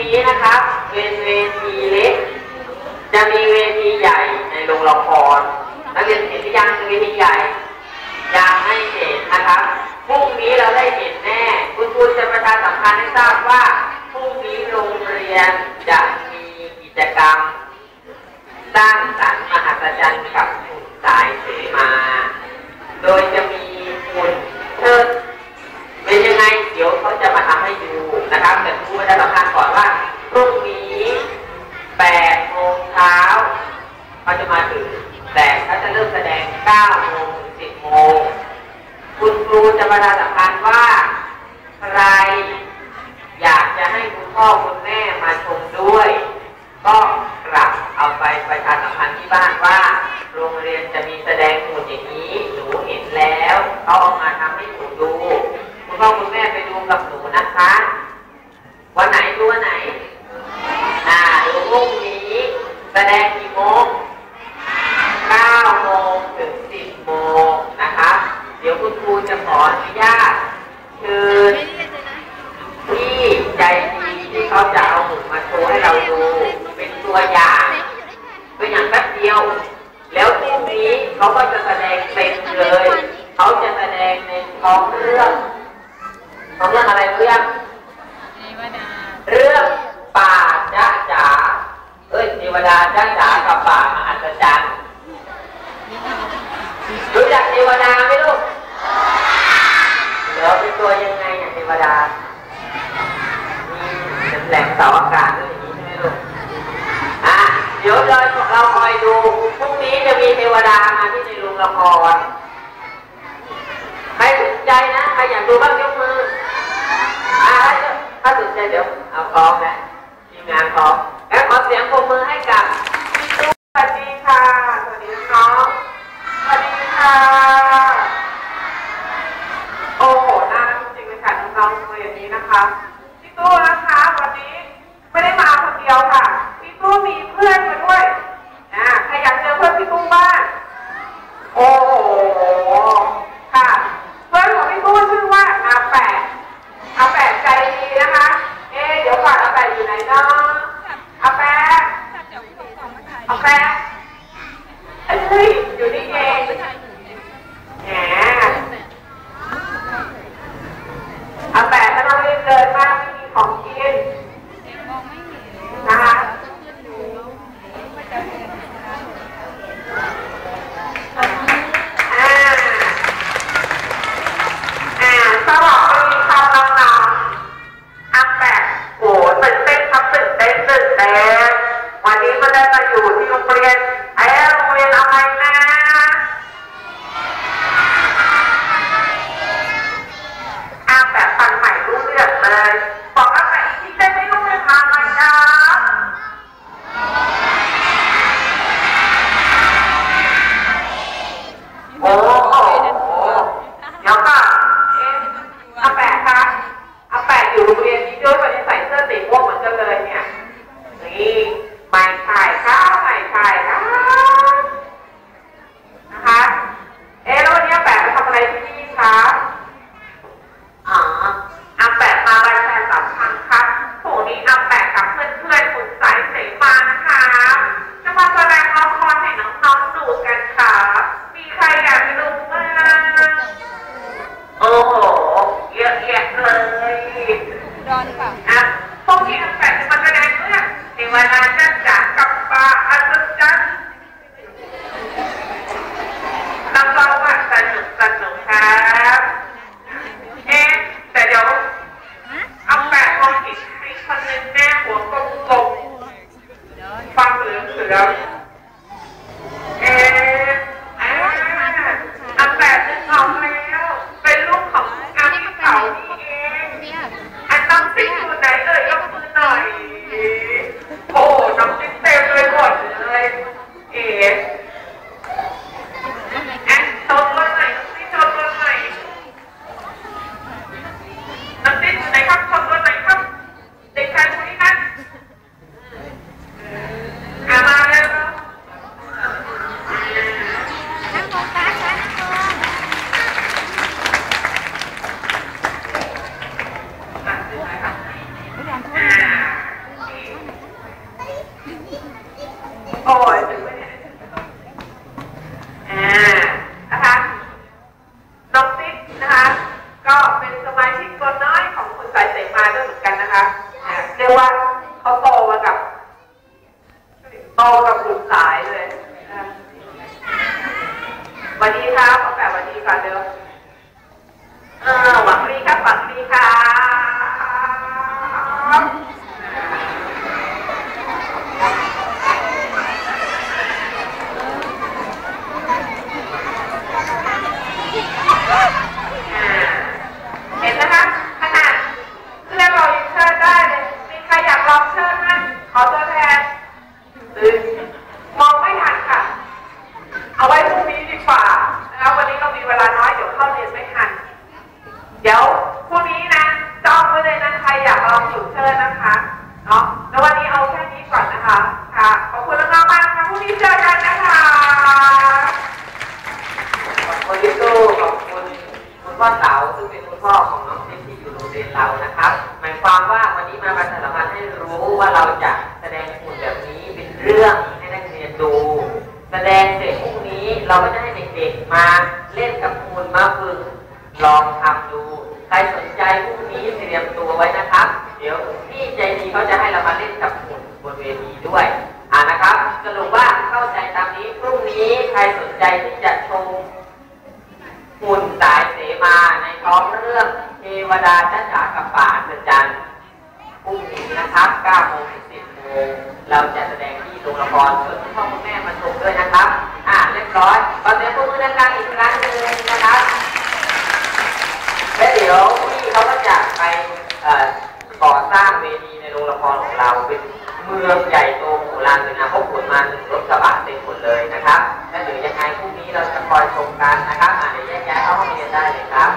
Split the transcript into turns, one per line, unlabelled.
มีนะคะเวทีเล็ก จะมีเวทีใหญ่ในโรงละครนักเรียนเห็นหรือยังเวทีใหญ่ยังไม่เห็นนะครับพรุ่งนี้เราได้เห็นแน่ คุณครูจะประชาสัมพันธ์ให้ทราบว่าพรุ่งนี้โรงเรียนจะมีกิจกรรมสร้างสรรค์มหัศจรรย์กับหุ่นสายเสมา โดยจะมีหุ่นเชิดเป็นยังไง เดี๋ยวเขาจะมาทำให้ดูนะครับ แต่ครูประชาสัมพันธ์ก่อนว่าพรุ่งนี้8โมงเช้าเขาจะมาถึง แต่เขาจะเริ่มแสดง9โมงถึง10โมง คุณครูจะประชาสัมพันธ์ว่า ใคร อยากจะให้คุณพ่อคุณแม่มาชมด้วย ก็กลับเอาไปประชาสัมพันธ์ที่บ้านว่า โรงเรียนจะมีแสดงหุ่นอย่างนี้ หนูเห็นแล้วเขาเอามาทำให้หนูดู คุณ พ่อคุณแม่ไปดูกับหนูนะคะ วันไหนดูวันไหน อ่าดูพรุ่งนี้แสดงกี่โมง9โมงถึง 10โมงนะคะ เดี๋ยวคุณครูจะขออนุญาตเชิญที่ใจดีที่เขาจะเอาหมุนมาโชว์ให้เราดู เป็นตัวอย่างตัวอย่างแป๊บเดียว แล้วพรุ่งนี้เขาก็จะแสดงเต็มเลย เขาจะแสดงในท้องเรื่อง ท้องเรื่องอะไรเรื่องเรื่องป่าจ้าจ๋าเอ้ยเทวดาจ้าจ๋ากับป่ามหัศจรรย์รู้จักเทวดาไหมลูกเดี๋ยวเป็นตัวยังไงอะเทวดามีแหลมเสาอากาศด้วยอย่างนี้ใช่ไหมลูกอะเดี๋ยวเราเราคอยดูพรุ่งนี้จะมีเทวดามาที่ในโรงละครใครสนใจนะใครอยากดูบ้างยกมืออ่า ถ้าสนใจเดี๋ยวเอาพร้อมนะทีมงานพร้อมแล้วขอเสียงปรบมือให้กับพี่ตู้สวัสดีค่ะ สวัสดีน้องสวัสดีค่ะ โอ้โห น่ารักจริงๆเลยค่ะน้องๆตัวอย่างนี้นะคะ พี่ตู้นะคะวันนี้ไม่ได้มาคนเดียวค่ะ พี่ตู้มีเพื่อนมาด้วยอ่าใครอยากเจอเพื่อนพี่ตู้บ้าง โอ้โห ค่ะ เพื่อนของพี่ตู้ชื่อว่าอาแปะ อาแปะใจดีนะคะ เอ๊ะเดี๋ยวก่อนอาแปะอยู่ไหนเนาะอาแปะ อาแปะเฮ้ยอยู่นี่เองแหมอาแปะถ้าเรารีบเดินมากไม่มีของกินนะคะ อ่า อ่าสวัสดีค่ะน้องๆอัปแปดโอ้ตื่นเต้นครับตื่นเต้นตื่นเต้นวันนี้ก็ได้มาอยู่ที่โรงเรียนไอ้โรงเรียนอะไรนะอาแปดฟันใหม่รู้เรื่องเลย บอกอาแปดอีกทีได้ไหมลูกเรียนอะไรนะ โอ้โหเดี๋ยวก่อนเอ๊ะอาแปะคะอาแปะอยู่โรงเรียนนี้ด้วยวันนี้ใส่เสื้อสีม่วงเหมือนกันเลยเนี่ย นี่ไม่ใช่ค่ะไม่ใช่ค่ะนะคะ เอ๊ะแล้ววันนี้อาแปะมาทำอะไรที่นี่คะอ๋ออาแปะมาประชาสัมพันธ์ครับพรุ่งนี้อาแปะกับเพื่อนๆคุณสายเสมานะคะ จะมาแสดงละครให้น้องๆดูกันค่ะ มีใครอยากดูบ้างโอ้โห เยอะแยะเลย
ร้อนเปล่า
อะพวกที่อาแปะจะมาแสดงเรื่องเทวดาจ้าจ๋ากับป่าอัศจรรย์รับรองว่าสนุกสนุกครับ เอ๊ะแต่เดี๋ยวเอาแปะมองอีกให้คนหนึงแม่หัวกลมๆฟังเหลืองเหลืองๆเอ๊ะอ่าเอาแปะนึกออกแล้วเป็นลูกของอาพี่เก๋านี่เอง
เนี่ย
อันน้ำซิกอยู่ไหนเอ่ยยกมือหน่อย โอ้น้ำซิกเต็มเลยหมดเลย เอ๋แอนโชว์ตัวหน่อยน้ำซิกโชว์ตัวหน่อยน้ำซิกอยู่ไหนครับโชว์ตัวหน่อยครับ เด็กชายคนนี้นะอะมาเร็ว
อ้ยถึงไหมเนี่ยอ่านะคะน้องติ๊กนะคะ ก็เป็นสมาชิกตัวน้อยของคุณสายเสมาด้วยเหมือนกันนะคะอ่าเรียกว่าเขาโตมากับ โตกับกลุ่มสายเลยนะคะสวัส ดีครับขอแบบสวัสดีก่อนเด้ออหวังดีครับหวังดีครับอ่าเห็นนะคะขนาดเพื่อนเรายังเชิญได้เลย มีใครอยากลองเชิญไหมขอตัวแทนหรือมองไม่ทันค่ะ เอาไว้พรุ่งนี้ดีกว่านะครับวันนี้เรามีเวลาน้อยเดี๋ยวเข้าเรียนไม่ทัน เดี๋ยวพรุ่งนี้นะจองไว้เลยนะใครอยากลองฝึกเชิญนะคะเนาะแล้ววันนี้เอาแค่นี้ก่อนนะคะค่ะขอบคุณมากๆมากนะคะพรุ่งนี้เจอกันนะคะ
ขอบคุณพี่ตู้ขอบคุณคุณพ่อเต๋าซึ่งเป็นคุณพ่อของน้องติ๊กที่อยู่โรงเรียนเรานะครับ หมายความว่าวันนี้มาประชาสัมพันธ์ให้รู้ ว่าเราจะแสดงหุ่นแบบนี้เป็นเรื่องให้นักเรียนดู แสดงเสร็จพรุ่งนี้เราก็จะให้เด็กๆมาเล่นกับหุ่นมาฝึกลองทำดู ใครสนใจพรุ่งนี้เตรียมตัวไว้นะครับ เดี๋ยวพี่ใจดีเขาจะให้เรามาเล่นกับหุ่นบนเวทีด้วยอ่านะครับสรุปว่าเข้าใจตามนี้พรุ่งนี้ใครสนใจที่จะชมหุ่นสายเสมาในท้องเรื่องเทวดาจ้าจ๋ากับป่าอัศจรรย์พรุ่ง นะครับ9โมงถึง10โมงเราจะแสดงที่โรงละครเชิญคุณพ่อคุณแม่มาชมด้วยนะครับ อ่าเรียบร้อยขอเสียงปรบมือดังๆอีกครั้งหนึ่งนะครับและเดี๋ยวพี่เขาก็จะไปก่อสร้างเวทีในโรงละครของเราเป็นเมืองใหญ่โตโหฬารเลยนะพราะขนมาถึงรถกระบะเต็มหมดเลยนะครับและเดี๋ยวยังไงพรุ่งนี้เราจะคอยชมกันนะครับอ่าเดี๋ยวแยกย้ายเข้าห้องเรียนได้เลยครับ